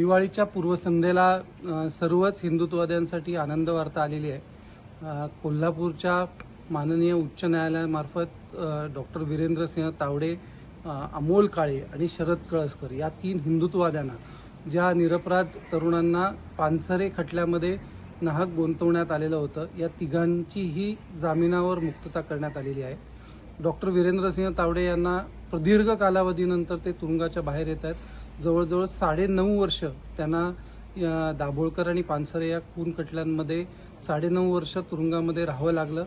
दिवाळीच्या पूर्वसंध्येला सर्वच हिंदुत्ववाद्यांसाठी आनंद वार्ता आलेली आहे. कोल्हापूरच्या माननीय उच्च न्यायालयामार्फत डॉक्टर वीरेंद्रसिंह तावडे अमोल काळे आणि शरद कळसकर या तीन हिंदुत्ववाद्यांना ज्या निरपराध तरुणांना पानसरे खटल्यामध्ये नाहक गुंतवण्यात आलेलं होतं या तिघांचीही जामिनावर मुक्तता करण्यात आलेली आहे. डॉक्टर वीरेंद्रसिंह तावडे यांना प्रदीर्घ कालावधीनंतर ते तुरुंगाच्या बाहेर येत आहेत. जवळजवळ साडे नऊ वर्ष त्यांना या दाभोळकर आणि पानसरे या खून खटल्यांमध्ये साडेनऊ वर्ष तुरुंगामध्ये राहावं लागलं.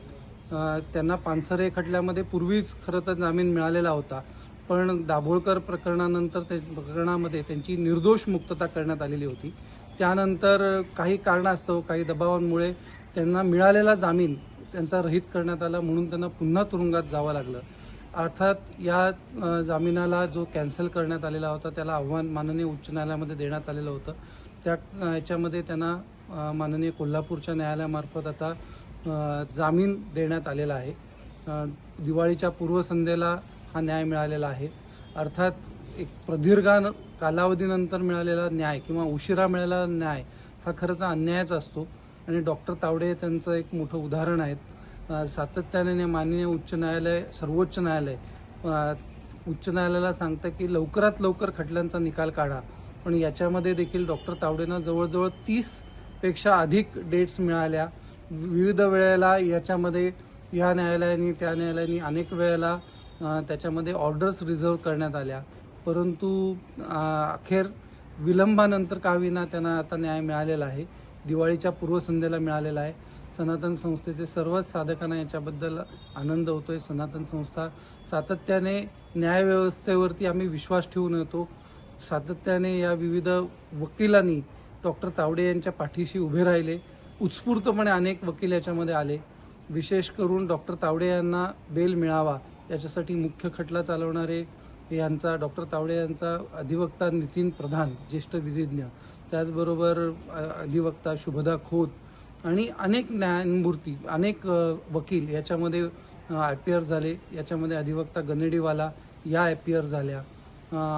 त्यांना पानसरे खटल्यामध्ये पूर्वीच खरं तर जामीन मिळालेला होता. पण दाभोळकर प्रकरणानंतर ते प्रकरणामध्ये त्यांची निर्दोष मुक्तता करण्यात आलेली होती. त्यानंतर काही कारणास्तव काही दबावांमुळे त्यांना मिळालेला जामीन त्यांचा रहित करण्यात आला म्हणून त्यांना पुन्हा तुरुंगात जावं लागलं. अर्थात या जामिनाला जो कॅन्सल करण्यात आलेला होता त्याला आव्हान माननीय उच्च न्यायालयामध्ये देण्यात आलेलं होतं. त्या याच्यामध्ये त्यांना माननीय कोल्हापूरच्या न्यायालयामार्फत आता जामीन देण्यात आलेला आहे. दिवाळीच्या पूर्वसंध्येला हा न्याय मिळालेला आहे. अर्थात एक प्रदीर्घ कालावधीनंतर मिळालेला न्याय किंवा उशिरा मिळालेला न्याय हा खरंच अन्यायच असतो. आणि डॉक्टर तावडे त्यांचं एक मोठं उदाहरण आहेत. सातत्याने माननीय उच्च न्यायालय सर्वोच्च न्यायालय उच्च न्यायालयाला सांगतं की लवकरात लवकर खटल्यांचा निकाल काढा. पण याच्यामध्ये देखील डॉक्टर तावडेंना जवळजवळ तीसपेक्षा अधिक डेट्स मिळाल्या. विविध वेळेला याच्यामध्ये या न्यायालयाने त्या न्यायालयाने अनेक वेळेला त्याच्यामध्ये ऑर्डर्स रिझर्व करण्यात आल्या. परंतु अखेर विलंबानंतर का विना त्यांना आता न्याय मिळालेला आहे. दिवाळीच्या पूर्वसंध्येला मिळालेला आहे. सनातन संस्थेचे सर्वच साधकांना याच्याबद्दल आनंद होतोय. सनातन संस्था सातत्याने न्यायव्यवस्थेवरती आम्ही विश्वास ठेवून येतो. सातत्याने या विविध वकिलांनी डॉक्टर तावडे यांच्या पाठीशी उभे राहिले. उत्स्फूर्तपणे अनेक वकील याच्यामध्ये आले. विशेष करून डॉक्टर तावडे यांना बेल मिळावा याच्यासाठी मुख्य खटला चालवणारे यांचा डॉक्टर तावडे यांचा अधिवक्ता नितीन प्रधान ज्येष्ठ विधिज्ञ. त्याचबरोबर अधिवक्ता शुभदा खोत आणि अनेक न्यायमूर्ती अनेक वकील याच्यामध्ये आय पी आर झाले. याच्यामध्ये अधिवक्ता गनेडीवाला या आय पी आर झाल्या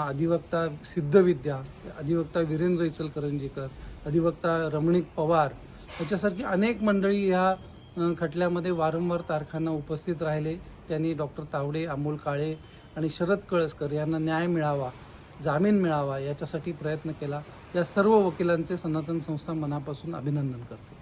अधिवक्ता सिद्धविद्या अधिवक्ता वीरेंद्र इचलकरंजीकर अधिवक्ता रमणीक पवार याच्यासारखी अनेक मंडळी या खटल्यामध्ये वारंवार तारखांना उपस्थित राहिले. त्यांनी डॉक्टर तावडे अमोल काळे आणि शरद कळसकर यांना न्याय मिळावा जामीन मिळावा याच्यासाठी प्रयत्न केला. या सर्व वकिलांचे सनातन संस्था मनापासून अभिनंदन करते.